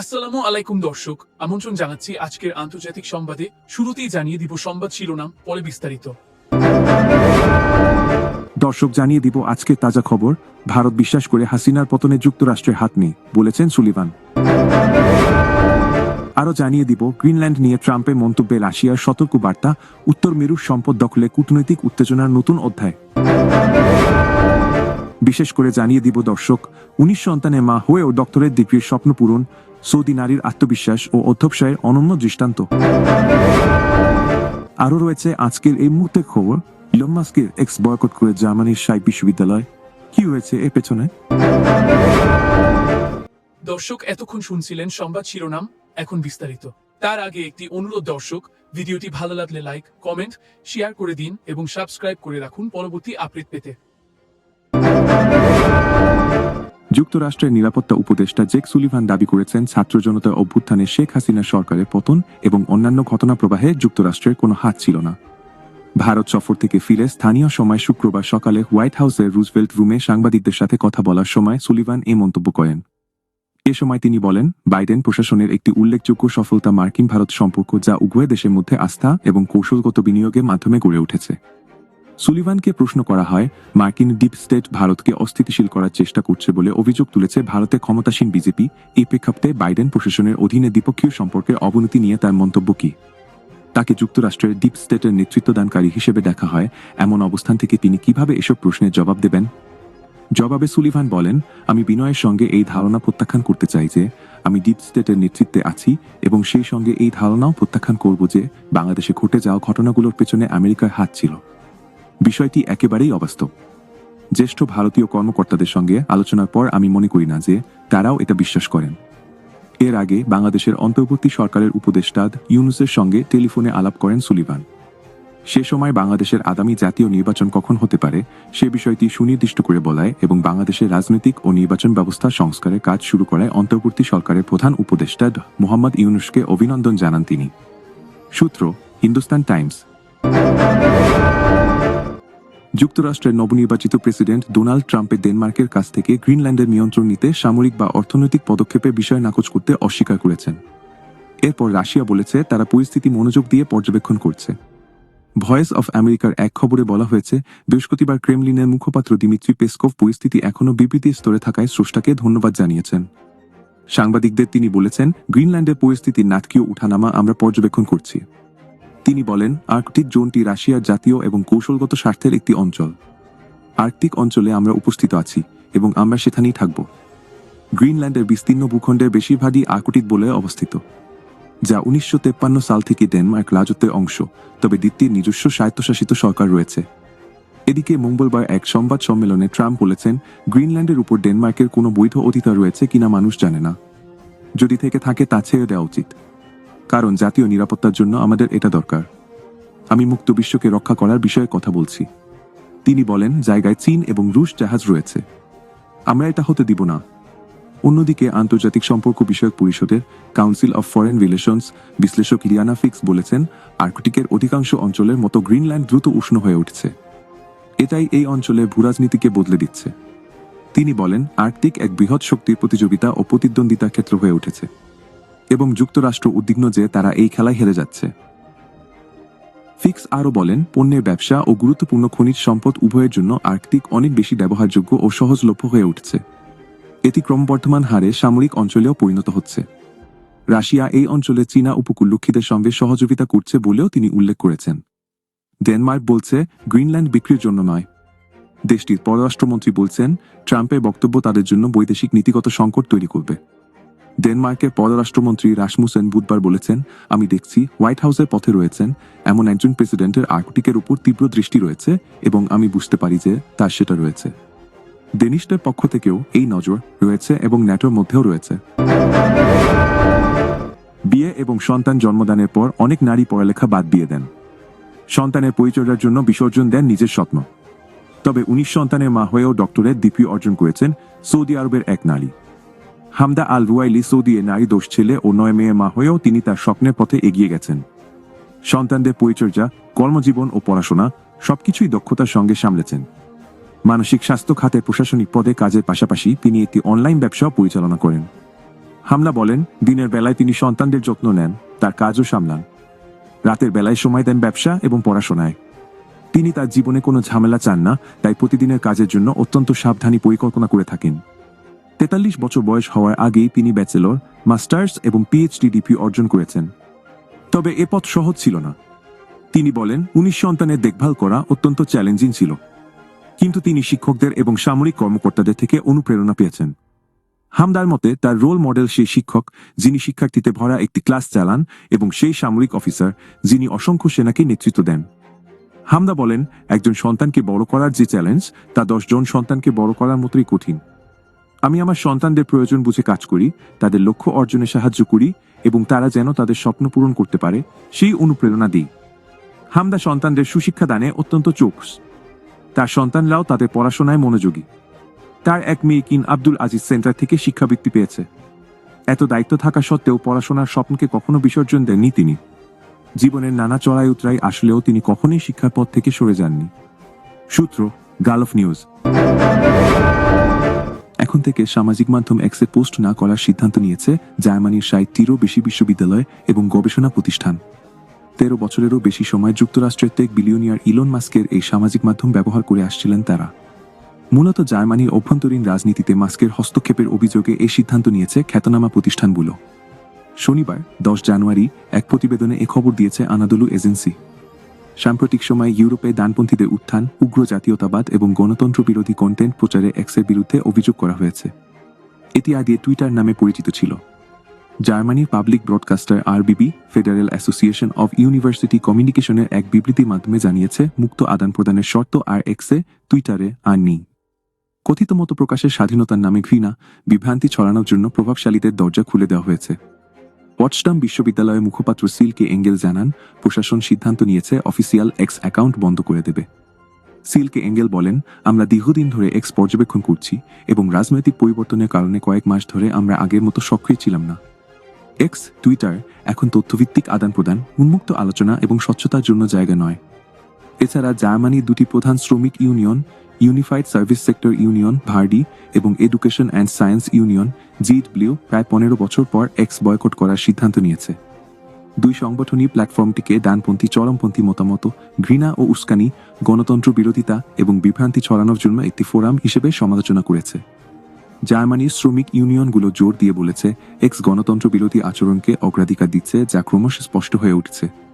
আসসালামু আলাইকুম, দর্শক। আমন্ত্রণ জানাচ্ছি আজকের আন্তর্জাতিক সংবাদে। শুরুতেই জানিয়ে দিব সংবাদ শিরোনাম, পরে বিস্তারিত। দর্শক, জানিয়ে দিব আজকের তাজা খবর। ভারত বিশ্বাস করে হাসিনার পতনে যুক্তরাষ্ট্রের হাত নেই, বলেছেন সুলিভান। আরও জানিয়ে দিব, গ্রিনল্যান্ড নিয়ে ট্রাম্পের মন্তব্যে রাশিয়ার সতর্ক বার্তা উত্তর মেরুর সম্পদ দখলে কূটনৈতিক উত্তেজনার নতুন অধ্যায়। বিশেষ করে জানিয়ে দিব, দর্শক, উনিশ সন্তানের মা হয়েও ডক্টরেট ডিগ্রির স্বপ্ন পূরণ সৌদি নারীর আত্মবিশ্বাস ও অধ্যবসায়ের অনন্য দৃষ্টান্ত। আরও রয়েছে আজকের এই মুহূর্তের খবর। ইলন এক্স বয়কট করে জার্মানির সাই বিশ্ববিদ্যালয়। কি হয়েছে এর পেছনে? দর্শক এতক্ষণ শুনছিলেন সংবাদ শিরোনাম, এখন বিস্তারিত। তার আগে একটি অনুরোধ, দর্শক, ভিডিওটি ভালো লাগলে লাইক কমেন্ট শেয়ার করে দিন এবং সাবস্ক্রাইব করে রাখুন পরবর্তী আপডেট পেতে। যুক্তরাষ্ট্রের নিরাপত্তা উপদেষ্টা জেক সুলিভান দাবি করেছেন, ছাত্র জনতা অভ্যুত্থানে শেখ হাসিনা সরকারের পতন এবং অন্যান্য ঘটনা প্রবাহে যুক্তরাষ্ট্রের কোনো হাত ছিল না। ভারত সফর থেকে ফিরে স্থানীয় সময় শুক্রবার সকালে হোয়াইট হাউসের রুজভেল্ট রুমে সাংবাদিকদের সাথে কথা বলার সময় সুলিভান এ মন্তব্য করেন। এ সময় তিনি বলেন, বাইডেন প্রশাসনের একটি উল্লেখযোগ্য সফলতা মার্কিন ভারত সম্পর্ক যা উভয় দেশের মধ্যে আস্থা এবং কৌশলগত বিনিয়োগের মাধ্যমে গড়ে উঠেছে। সুলিভানকে প্রশ্ন করা হয়, মার্কিন ডিপ স্টেট ভারতকে অস্থিতিশীল করার চেষ্টা করছে বলে অভিযোগ তুলেছে ভারতে ক্ষমতাসীন বিজেপি। এই প্রেক্ষাপটে বাইডেন প্রশাসনের অধীনে দ্বিপক্ষীয় সম্পর্কের অবনতি নিয়ে তার মন্তব্য কি? তাকে যুক্তরাষ্ট্রের ডিপ স্টেটের নেতৃত্বদানকারী হিসেবে দেখা হয়। এমন অবস্থান থেকে তিনি কীভাবে এসব প্রশ্নের জবাব দেবেন? জবাবে সুলিভান বলেন, আমি বিনয়ের সঙ্গে এই ধারণা প্রত্যাখ্যান করতে চাই যে, আমি ডিপ স্টেটের নেতৃত্বে আছি এবং সেই সঙ্গে এই ধারণাও প্রত্যাখ্যান করব যে, বাংলাদেশে ঘটে যাওয়া ঘটনাগুলোর পেছনে আমেরিকার হাত ছিল। বিষয়টি একেবারেই অবাস্তব। জ্যেষ্ঠ ভারতীয় কর্মকর্তাদের সঙ্গে আলোচনার পর আমি মনে করি না যে তারাও এটা বিশ্বাস করেন। এর আগে বাংলাদেশের অন্তর্বর্তী সরকারের উপদেষ্টা ইউনুসের সঙ্গে টেলিফোনে আলাপ করেন সুলিভান। সে সময় বাংলাদেশের আগামী জাতীয় নির্বাচন কখন হতে পারে সে বিষয়টি সুনির্দিষ্ট করে বলায় এবং বাংলাদেশের রাজনৈতিক ও নির্বাচন ব্যবস্থা সংস্কারের কাজ শুরু করায় অন্তর্বর্তী সরকারের প্রধান উপদেষ্টা মোহাম্মদ ইউনুসকে অভিনন্দন জানান তিনি। সূত্র, হিন্দুস্তান টাইমস। যুক্তরাষ্ট্রের নবনির্বাচিত প্রেসিডেন্ট ডোনাল্ড ট্রাম্পের ডেনমার্কের কাছ থেকে গ্রিনল্যান্ডের নিয়ন্ত্রণ নিতে সামরিক বা অর্থনৈতিক পদক্ষেপের বিষয় নাকচ করতে অস্বীকার করেছেন। এরপর রাশিয়া বলেছে তারা পরিস্থিতি মনোযোগ দিয়ে পর্যবেক্ষণ করছে। ভয়েস অফ আমেরিকার এক খবরে বলা হয়েছে, বৃহস্পতিবার ক্রেমলিনের মুখপাত্র দিমিত্রি পেসকভ পরিস্থিতি এখনও বিবৃতির স্তরে থাকায় স্রষ্টাকে ধন্যবাদ জানিয়েছেন। সাংবাদিকদের তিনি বলেছেন, গ্রিনল্যান্ডের পরিস্থিতির নাটকীয় উঠানামা আমরা পর্যবেক্ষণ করছি। তিনি বলেন, আর্কটিক জোনটি রাশিয়ার জাতীয় এবং কৌশলগত স্বার্থের একটি অঞ্চল। আর্কটিক অঞ্চলে আমরা উপস্থিত আছি এবং আমরা সেখানেই থাকব। গ্রিনল্যান্ডের বিস্তীর্ণ ভূখণ্ডের বেশিরভাগই আর্কটিক বলে অবস্থিত, যা উনিশশো সাল থেকে ডেনমার্ক রাজত্বের অংশ, তবে দ্বিতীয় নিজস্ব স্বায়ত্তশাসিত সরকার রয়েছে। এদিকে মঙ্গলবার এক সংবাদ সম্মেলনে ট্রাম্প বলেছেন, গ্রিনল্যান্ডের উপর ডেনমার্কের কোনো বৈধ অধিকার রয়েছে কিনা মানুষ জানে না। যদি থেকে থাকে তা ছেড়ে দেওয়া উচিত। কারণ জাতীয় নিরাপত্তার জন্য আমাদের এটা দরকার। আমি মুক্ত বিশ্বকে রক্ষা করার বিষয়ে কথা বলছি। তিনি বলেন, জায়গায় চীন এবং রুশ জাহাজ রয়েছে। আমরা এটা হতে দিব না। অন্যদিকে আন্তর্জাতিক সম্পর্ক বিষয়ক পরিষদের কাউন্সিল অফ ফরেন রিলেশনস বিশ্লেষক রিয়ানা ফিক্স বলেছেন, আর্কটিকের অধিকাংশ অঞ্চলের মতো গ্রিনল্যান্ড দ্রুত উষ্ণ হয়ে উঠছে। এটাই এই অঞ্চলে ভূরাজনীতিকে বদলে দিচ্ছে। তিনি বলেন, আর্কটিক এক বৃহৎ শক্তির প্রতিযোগিতা ও প্রতিদ্বন্দ্বিতার ক্ষেত্র হয়ে উঠেছে। এবং যুক্তরাষ্ট্র উদ্বিগ্ন যে তারা এই খেলায় হেরে যাচ্ছে। ফিক্স আরও বলেন, পণ্যের ব্যবসা ও গুরুত্বপূর্ণ খনিজ সম্পদ উভয়ের জন্য আর্কটিক অনেক বেশি ব্যবহারযোগ্য ও সহজলভ্য হয়ে উঠছে। এটি ক্রমবর্ধমান হারে সামরিক অঞ্চলেও পরিণত হচ্ছে। রাশিয়া এই অঞ্চলে চীনা উপকূলরক্ষীদের সঙ্গে সহযোগিতা করছে বলেও তিনি উল্লেখ করেছেন। ডেনমার্ক বলছে, গ্রিনল্যান্ড বিক্রির জন্য নয়। দেশটির পররাষ্ট্রমন্ত্রী বলছেন, ট্রাম্পের বক্তব্য তাদের জন্য বৈদেশিক নীতিগত সংকট তৈরি করবে। ডেনমার্কের পররাষ্ট্রমন্ত্রী রাসমুসেন বুধবার বলেছেন, আমি দেখছি হোয়াইট হাউসের পথে রয়েছেন এমন একজন প্রেসিডেন্টের আর্কটিকের উপর তীব্র দৃষ্টি রয়েছে এবং আমি বুঝতে পারি যে তার সেটা রয়েছে। ডেনিশদের পক্ষ থেকেও এই নজর রয়েছে এবং ন্যাটোর মধ্যেও রয়েছে। বিয়ে এবং সন্তান জন্মদানের পর অনেক নারী পড়ালেখা বাদ দিয়ে দেন। সন্তানের পরিচর্যার জন্য বিসর্জন দেন নিজের স্বপ্ন। তবে উনিশ সন্তানের মা হয়েও ডক্টরেট ডিগ্রি অর্জন করেছেন সৌদি আরবের এক নারী। হামদা আল রুয়াইলি সৌদিয়ে নারী দোষ ছেলে ও নয় মেয়ে মা হয়েও তিনি তার স্বপ্নের পথে এগিয়ে গেছেন। সন্তানদের পরিচর্যা, কর্মজীবন ও পড়াশোনা সবকিছুই দক্ষতার সঙ্গে সামলেছেন। মানসিক স্বাস্থ্য খাতে প্রশাসনিক পদে কাজের পাশাপাশি তিনি একটি অনলাইন ব্যবসাও পরিচালনা করেন। হামলা বলেন, দিনের বেলায় তিনি সন্তানদের যত্ন নেন, তার কাজও সামলান। রাতের বেলায় সময় দেন ব্যবসা এবং পড়াশোনায়। তিনি তার জীবনে কোনো ঝামেলা চান না, তাই প্রতিদিনের কাজের জন্য অত্যন্ত সাবধানী পরিকল্পনা করে থাকেন। তেতাল্লিশ বছর বয়স হওয়ার আগেই তিনি ব্যাচেলর, মাস্টার্স এবং পিএইচডি ডিপি অর্জন করেছেন। তবে এ পথ সহজ ছিল না। তিনি বলেন, উনিশ সন্তানের দেখভাল করা অত্যন্ত চ্যালেঞ্জিং ছিল। কিন্তু তিনি শিক্ষকদের এবং সামরিক কর্মকর্তাদের থেকে অনুপ্রেরণা পেয়েছেন। হামদার মতে, তার রোল মডেল সেই শিক্ষক যিনি শিক্ষার্থীতে ভরা একটি ক্লাস চালান এবং সেই সামরিক অফিসার যিনি অসংখ্য সেনাকে নেতৃত্ব দেন। হামদা বলেন, একজন সন্তানকে বড় করার যে চ্যালেঞ্জ তা দশজন সন্তানকে বড় করার মতোই কঠিন। আমি আমার সন্তানদের প্রয়োজন বুঝে কাজ করি, তাদের লক্ষ্য অর্জনে সাহায্য করি এবং তারা যেন তাদের স্বপ্ন পূরণ করতে পারে, সেই অনুপ্রেরণা দিই। হামদা সন্তানদের সুশিক্ষা দানে অত্যন্ত চোখস। তার সন্তানরাও তাদের পড়াশোনায় মনোযোগী। তার এক মেয়ে কিন আব্দুল আজিজ সেন্টার থেকে শিক্ষাবৃত্তি পেয়েছে। এত দায়িত্ব থাকা সত্ত্বেও পড়াশোনার স্বপ্নকে কখনো বিসর্জন দেননি তিনি। জীবনের নানা চড়াই উতরাই আসলেও তিনি কখনোই শিক্ষার পথ থেকে সরে যাননি। সূত্র, গালফ নিউজ। এখন থেকে সামাজিক মাধ্যম এক্সে পোস্ট না করার সিদ্ধান্ত নিয়েছে জার্মানির ষাটটিরও বেশি বিশ্ববিদ্যালয় এবং গবেষণা প্রতিষ্ঠান। তেরো বছরেরও বেশি সময় যুক্তরাষ্ট্রের টেক বিলিয়নিয়ার ইলন মাস্কের এই সামাজিক মাধ্যম ব্যবহার করে আসছিলেন তারা। মূলত জার্মানির অভ্যন্তরীণ রাজনীতিতে মাস্কের হস্তক্ষেপের অভিযোগে এই সিদ্ধান্ত নিয়েছে খ্যাতনামা প্রতিষ্ঠানগুলো। শনিবার, দশ জানুয়ারি, এক প্রতিবেদনে এ খবর দিয়েছে আনাদলু এজেন্সি। সাম্প্রতিক সময়ে ইউরোপে ডানপন্থীদের উত্থান, উগ্র জাতীয়তাবাদ এবং গণতন্ত্র বিরোধী কন্টেন্ট প্রচারে এক্সের বিরুদ্ধে অভিযোগ করা হয়েছে। এটি আগে টুইটার নামে পরিচিত ছিল। জার্মানির public broadcaster RBB federal association of university কমিউনিকেশনের এক বিবৃতির মাধ্যমে জানিয়েছে, মুক্ত আদান প্রদানের শর্ত আর এক্সে টুইটারে আর নেই। কথিত মতো প্রকাশের স্বাধীনতার নামে ঘৃণা, বিভ্রান্তি ছড়ানোর জন্য প্রভাবশালীদের দরজা খুলে দেওয়া হয়েছে। পটসডাম বিশ্ববিদ্যালয়ের মুখপাত্র সিলকে এঙ্গেল জানান, প্রশাসন সিদ্ধান্ত নিয়েছে অফিসিয়াল এক্স অ্যাকাউন্ট বন্ধ করে দেবে। সিলকে এঙ্গেল বলেন, আমরা দীর্ঘদিন ধরে এক্স পর্যবেক্ষণ করছি এবং রাজনৈতিক পরিবর্তনের কারণে কয়েক মাস ধরে আমরা আগের মতো সক্রিয় ছিলাম না। এক্স, টুইটার এখন তথ্যভিত্তিক আদান প্রদান, উন্মুক্ত আলোচনা এবং স্বচ্ছতার জন্য জায়গা নয়। এছাড়া জার্মানির দুটি প্রধান শ্রমিক union unified service sector union Verdi এবং এডুকেশন অ্যান্ড সায়েন্স ইউনিয়ন জিড ব্লিউ প্রায় পনেরো বছর পর এক্স বয়কট করার সিদ্ধান্ত নিয়েছে। দুই সংগঠনই প্ল্যাটফর্মটিকে ডানপন্থী, চরমপন্থী মতামত, ঘৃণা ও উস্কানি, গণতন্ত্র বিরোধিতা এবং বিভ্রান্তি ছড়ানোর জন্য একটি ফোরাম হিসেবে সমালোচনা করেছে। জার্মানির শ্রমিক ইউনিয়নগুলো জোর দিয়ে বলেছে এক্স গণতন্ত্র বিরোধী আচরণকে অগ্রাধিকার দিচ্ছে, যা ক্রমশ স্পষ্ট হয়ে উঠছে।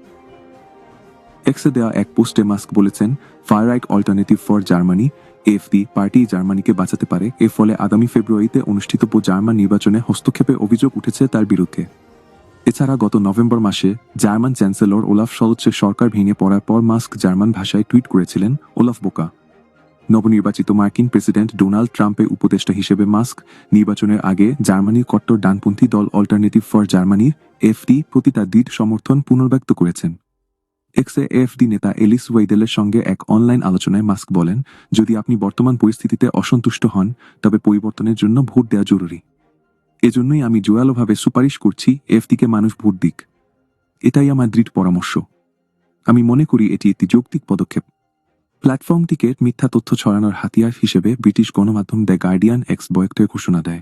এক্সে দেওয়া এক পোস্টে মাস্ক বলেছেন far right alternative for Germany AfD party জার্মানিকে বাঁচাতে পারে। এর ফলে আগামী ফেব্রুয়ারিতে অনুষ্ঠিতব্য জার্মান নির্বাচনে হস্তক্ষেপে অভিযোগ উঠেছে তার বিরুদ্ধে। এছাড়া গত নভেম্বর মাসে জার্মান চ্যান্সেলর ওলাফ সলচের সরকার ভেঙে পড়ার পর মাস্ক জার্মান ভাষায় টুইট করেছিলেন ওলাফ বোকা। নবনির্বাচিত মার্কিন প্রেসিডেন্ট ডোনাল্ড ট্রাম্পের উপদেষ্টা হিসেবে মাস্ক নির্বাচনের আগে জার্মানির কট্টর ডানপন্থী দল অল্টারনেটিভ ফর জার্মানির এফডি প্রতি তার দৃঢ় সমর্থন পুনর্ব্যক্ত করেছেন। এক্সে এফডি নেতা এলিস ওয়েডেলের সঙ্গে এক অনলাইন আলোচনায় মাস্ক বলেন, যদি আপনি বর্তমান পরিস্থিতিতে অসন্তুষ্ট হন, তবে পরিবর্তনের জন্য ভোট দেওয়া জরুরি। এজন্যই আমি জোরালোভাবে সুপারিশ করছি, এফডিকে মানুষ ভোট দিক। এটাই আমার দৃঢ় পরামর্শ। আমি মনে করি এটি একটি যৌক্তিক পদক্ষেপ। প্ল্যাটফর্মটিকে মিথ্যা তথ্য ছড়ানোর হাতিয়ার হিসেবে ব্রিটিশ গণমাধ্যম দ্য গার্ডিয়ান এক্স বয়ক্টের ঘোষণা দেয়।